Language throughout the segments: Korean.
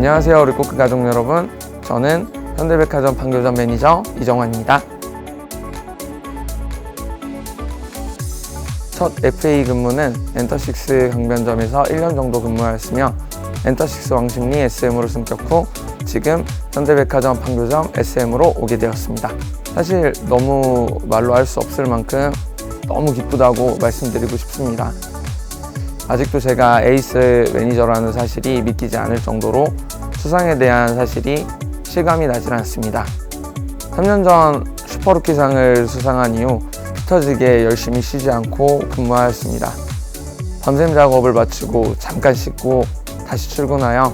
안녕하세요 리코크 가족 여러분. 저는 현대백화점 판교점 매니저 이정환입니다. 첫 FA 근무는 엔터식스 강변점에서 1년 정도 근무하였으며 엔터식스 왕십리 SM으로 승격 후 지금 현대백화점 판교점 SM으로 오게 되었습니다. 사실 너무 말로 할 수 없을 만큼 너무 기쁘다고 말씀드리고 싶습니다 아직도 제가 에이스 매니저라는 사실이 믿기지 않을 정도로 수상에 대한 사실이 실감이 나질 않습니다. 3년 전 슈퍼루키상을 수상한 이후 피터지게 열심히 쉬지 않고 근무하였습니다. 밤샘 작업을 마치고 잠깐 씻고 다시 출근하여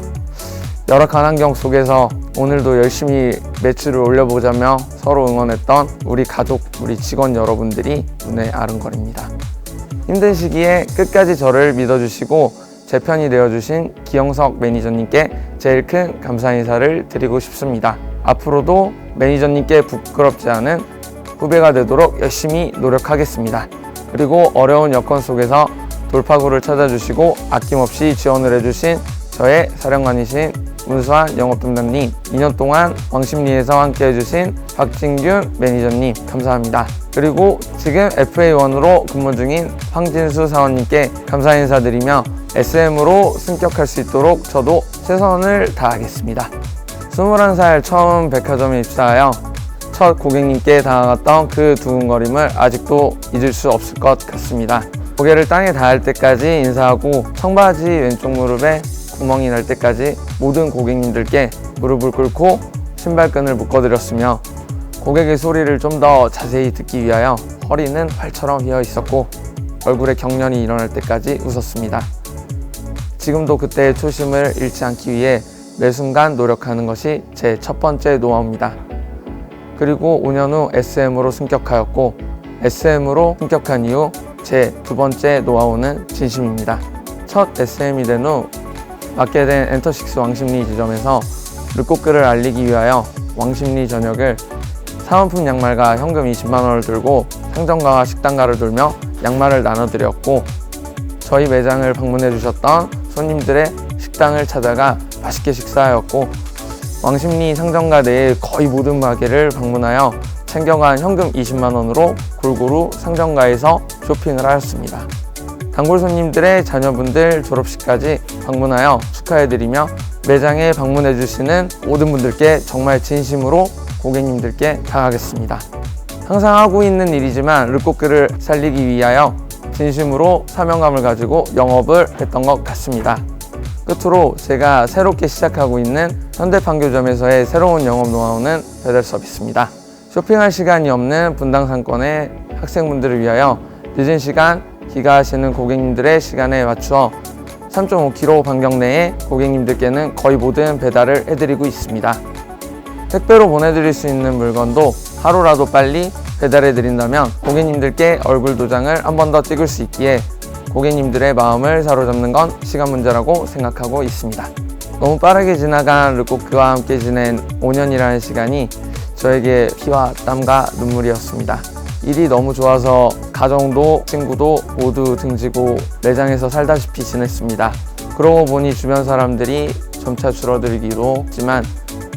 열악한 환경 속에서 오늘도 열심히 매출을 올려보자며 서로 응원했던 우리 가족, 우리 직원 여러분들이 눈에 아른거립니다. 힘든 시기에 끝까지 저를 믿어주시고 제 편이 되어주신 기영석 매니저님께 제일 큰 감사 인사를 드리고 싶습니다. 앞으로도 매니저님께 부끄럽지 않은 후배가 되도록 열심히 노력하겠습니다. 그리고 어려운 여건 속에서 돌파구를 찾아주시고 아낌없이 지원을 해주신 저의 사령관이신 문수환 영업팀장님, 2년 동안 왕십리에서 함께 해주신 박진균 매니저님, 감사합니다. 그리고 지금 FA1으로 근무 중인 황진수 사원님께 감사 인사드리며 SM으로 승격할 수 있도록 저도 최선을 다하겠습니다. 21살 처음 백화점에 입사하여 첫 고객님께 다가갔던 그 두근거림을 아직도 잊을 수 없을 것 같습니다. 고개를 땅에 닿을 때까지 인사하고 청바지 왼쪽 무릎에 구멍이 날 때까지 모든 고객님들께 무릎을 꿇고 신발끈을 묶어드렸으며 고객의 소리를 좀 더 자세히 듣기 위하여 허리는 활처럼 휘어 있었고 얼굴에 경련이 일어날 때까지 웃었습니다. 지금도 그때의 초심을 잃지 않기 위해 매 순간 노력하는 것이 제 첫 번째 노하우입니다. 그리고 5년 후 SM으로 승격하였고 SM으로 승격한 이후 제 두 번째 노하우는 진심입니다. 첫 SM이 된 후 맡게 된 엔터식스 왕십리 지점에서 르꼬크를 알리기 위하여 왕십리 저녁을 사은품 양말과 현금 20만 원을 들고 상점가와 식당가를 돌며 양말을 나눠드렸고 저희 매장을 방문해 주셨던 손님들의 식당을 찾아가 맛있게 식사하였고 왕십리 상점가 내의 거의 모든 가게를 방문하여 챙겨간 현금 20만 원으로 골고루 상점가에서 쇼핑을 하였습니다. 단골 손님들의 자녀분들 졸업식까지 방문하여 축하해드리며 매장에 방문해 주시는 모든 분들께 정말 진심으로 고객님들께 당하겠습니다. 항상 하고 있는 일이지만 르꼬크를 살리기 위하여 진심으로 사명감을 가지고 영업을 했던 것 같습니다. 끝으로 제가 새롭게 시작하고 있는 현대판교점에서의 새로운 영업 노하우는 배달 서비스입니다. 쇼핑할 시간이 없는 분당 상권의 학생분들을 위하여 늦은 시간 귀가하시는 고객님들의 시간에 맞추어 3.5km 반경 내에 고객님들께는 거의 모든 배달을 해드리고 있습니다. 택배로 보내드릴 수 있는 물건도 하루라도 빨리 배달해 드린다면 고객님들께 얼굴 도장을 한 번 더 찍을 수 있기에 고객님들의 마음을 사로잡는 건 시간 문제라고 생각하고 있습니다. 너무 빠르게 지나간 르코크와 함께 지낸 5년이라는 시간이 저에게 피와 땀과 눈물이었습니다. 일이 너무 좋아서 가정도 친구도 모두 등지고 매장에서 살다시피 지냈습니다. 그러고 보니 주변 사람들이 점차 줄어들기도 했지만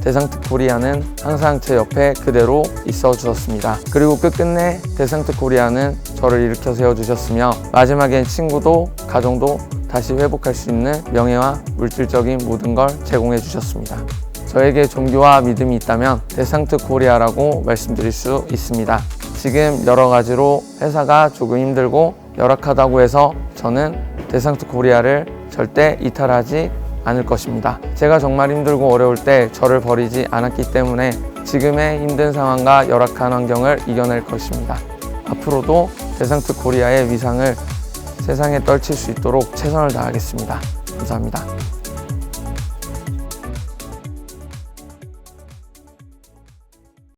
대상특 코리아는 항상 제 옆에 그대로 있어 주셨습니다. 그리고 끝끝내 대상특 코리아는 저를 일으켜 세워 주셨으며 마지막엔 친구도 가정도 다시 회복할 수 있는 명예와 물질적인 모든 걸 제공해 주셨습니다. 저에게 종교와 믿음이 있다면 대상특 코리아라고 말씀드릴 수 있습니다. 지금 여러 가지로 회사가 조금 힘들고 열악하다고 해서 저는 대상특 코리아를 절대 이탈하지 않을 것입니다. 제가 정말 힘들고 어려울 때 저를 버리지 않았기 때문에 지금의 힘든 상황과 열악한 환경을 이겨낼 것입니다. 앞으로도 대상특 코리아의 위상을 세상에 떨칠 수 있도록 최선을 다하겠습니다. 감사합니다.